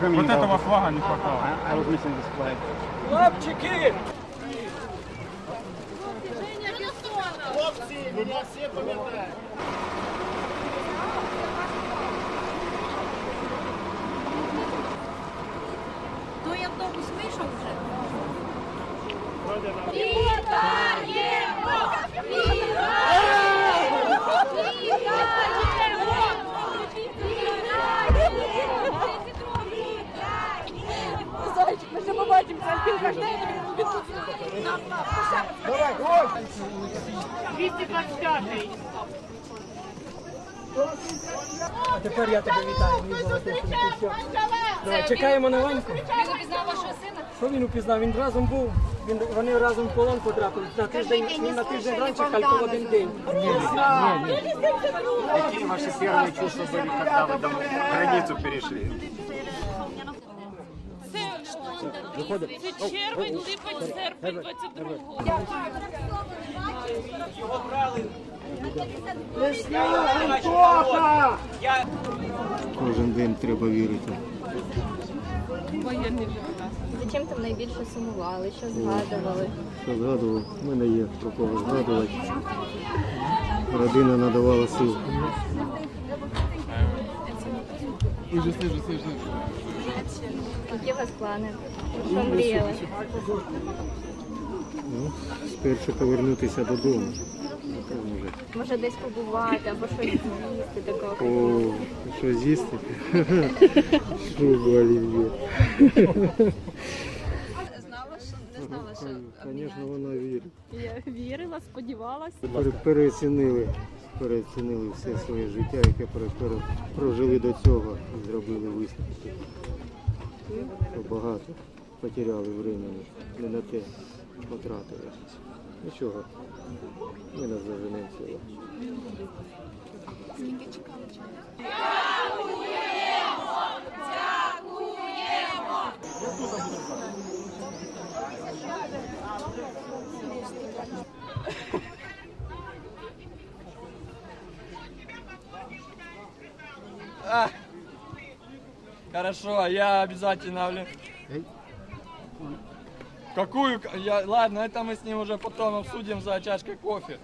Вот этого флага не хватало. I, I was missing this flag. Хлопчики! Той автобус вийшов вже? Зайчик, ми ще побачимося. Він кожен день він тут. Давай, гроші! 225-й. А тепер я тебе вітаю, мій золотий син. Давай, чекаємо на Ваньку. Він упізнав вашого сина? Що він упізнав? Він разом був. Він, вони разом в полон потрапили. На тиждень, він на тиждень раніше халько в один день. Какие ваши первые чувства были, когда вы домой, границу перешли? Це червень, липень, серпень 22-го. Кожен день треба вірити. За чим там найбільше сумували, що згадували? Що згадував, в мене є про кого згадувати. Родина надавала сил. Які у вас плани? Про що мріяли? Ну, спершу повернутися додому. Може, десь побувати або щось з'їсти такого. О, що з'їсти? Шубу олів'є. Знала, що не знала, що Звісно, вона вірить. я вірила, сподівалася. Переоцінили, переоцінили все своє життя, яке прожили до цього і зробили висновки. Багато потеряли времени, на те потратили. Нічого, ми нас заженемо сюди. А. Хорошо, я обязательно, блин. Какую? Я... Ладно, это мы с ним уже потом обсудим за чашкой кофе.